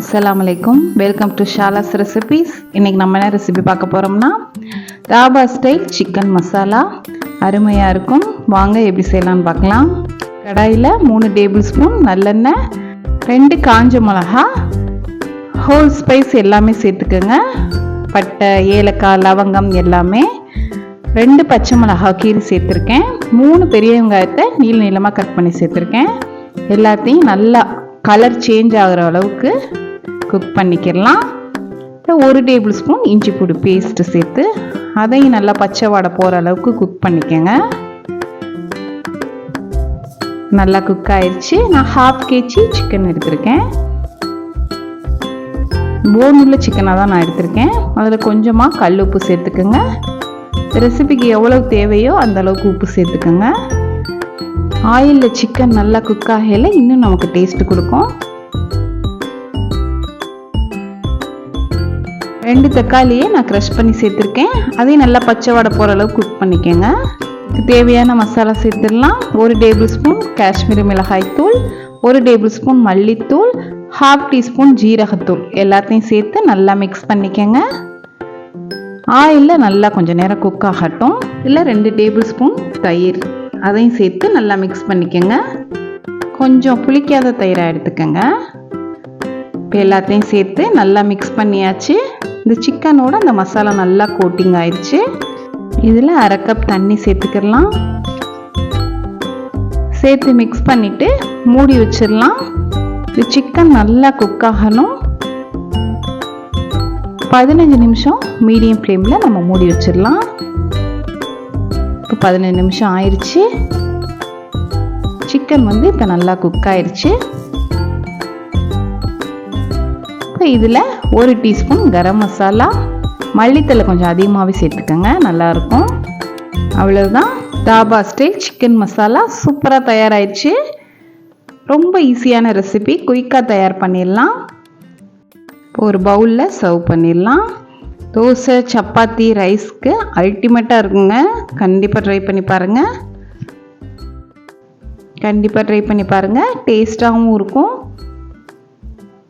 அஸ்லாம் அலைக்கும் welcome to ஷாலாஸ் recipes இன்றைக்கி நம்ம என்ன ரெசிபி பார்க்க போகிறோம்னா தாபா ஸ்டைல் சிக்கன் மசாலா அருமையாக இருக்கும். வாங்க எப்படி செய்யலாம்னு பார்க்கலாம். கடாயில் மூணு டேபிள் ஸ்பூன் நல்லெண்ணெய் ரெண்டு காஞ்ச மிளகா ஹோல் ஸ்பைஸ் எல்லாமே சேர்த்துக்கோங்க. பட்டை ஏலக்காய் லவங்கம் எல்லாமே. ரெண்டு பச்சை மிளகா கீரி சேர்த்துருக்கேன். மூணு பெரிய வெங்காயத்தை நீள நீளமாக கட் பண்ணி சேர்த்துருக்கேன். எல்லாத்தையும் நல்லா கலர் சேஞ்ச் ஆகிற அளவுக்கு குக் பண்ணிக்கிடலாம். ஒரு டேபிள் ஸ்பூன் இஞ்சி பூடு பேஸ்ட்டு சேர்த்து அதையும் நல்லா பச்சை வாடை போகிற அளவுக்கு குக் பண்ணிக்கோங்க. நல்லா குக் ஆயிடுச்சு நான் ஹாஃப் கேஜி சிக்கன் எடுத்திருக்கேன். போன் சிக்கனாக தான் நான் எடுத்திருக்கேன். அதில் கொஞ்சமாக கல் உப்பு சேர்த்துக்கோங்க. ரெசிபிக்கு எவ்வளவு தேவையோ அந்த அளவுக்கு உப்பு சேர்த்துக்கோங்க. ஆயிலில் சிக்கன் நல்லா குக் ஆகையில் இன்னும் நமக்கு டேஸ்ட்டு கொடுக்கும். ரெண்டு தக்காளியை நான் க்ரஷ் பண்ணி சேர்த்துருக்கேன். அதையும் நல்லா பச்சை வடை போகிற அளவுக்கு குக் பண்ணிக்கோங்க. இதுக்கு தேவையான மசாலா சேர்த்துடலாம். ஒரு டேபிள் ஸ்பூன் காஷ்மீரி மிளகாய் தூள் ஒரு டேபிள் ஸ்பூன் மல்லித்தூள் ஹாஃப் டீஸ்பூன் ஜீரகத்தூள் எல்லாத்தையும் சேர்த்து நல்லா மிக்ஸ் பண்ணிக்கோங்க. ஆயிலில் நல்லா கொஞ்சம் நேரம் குக் ஆகட்டும். இல்லை ரெண்டு டேபிள் ஸ்பூன் தயிர். அதையும் சேர்த்து நல்லா மிக்ஸ் பண்ணிக்கோங்க. கொஞ்சம் புளிக்காத தயிராக எடுத்துக்கோங்க. இப்போ எல்லாத்தையும் சேர்த்து நல்லா மிக்ஸ் பண்ணியாச்சு. இந்த சிக்கனோட அந்த மசாலா நல்லா கோட்டிங் ஆயிடுச்சு. இதில் அரை கப் தண்ணி சேர்த்துக்கிடலாம். சேர்த்து மிக்ஸ் பண்ணிவிட்டு மூடி வச்சிடலாம். இந்த சிக்கன் நல்லா குக் ஆகணும். பதினஞ்சு நிமிஷம் மீடியம் ஃப்ளேமில் நம்ம மூடி வச்சிடலாம். இப்போ பதினஞ்சு நிமிஷம் ஆயிடுச்சு சிக்கன் வந்து இப்போ நல்லா குக் ஆயிடுச்சு ஸோ இதில் ஒரு டீஸ்பூன் கரம் மசாலா. மல்லித்தலை கொஞ்சம் அதிகமாகவே சேர்த்துக்கோங்க நல்லாயிருக்கும். அவ்வளோதான் தாபா ஸ்டைல் சிக்கன் மசாலா சூப்பராக தயாராகிடுச்சு ரொம்ப ஈஸியான ரெசிபி குயிக்காக தயார் பண்ணிடலாம். ஒரு பவுலில் சர்வ் பண்ணிடலாம். தோசை சப்பாத்தி ரைஸ்க்கு அல்டிமேட்டாக இருக்குங்க. கண்டிப்பாக ட்ரை பண்ணி பாருங்கள் கண்டிப்பாக ட்ரை பண்ணி பாருங்கள் டேஸ்ட்டாகவும் இருக்கும்.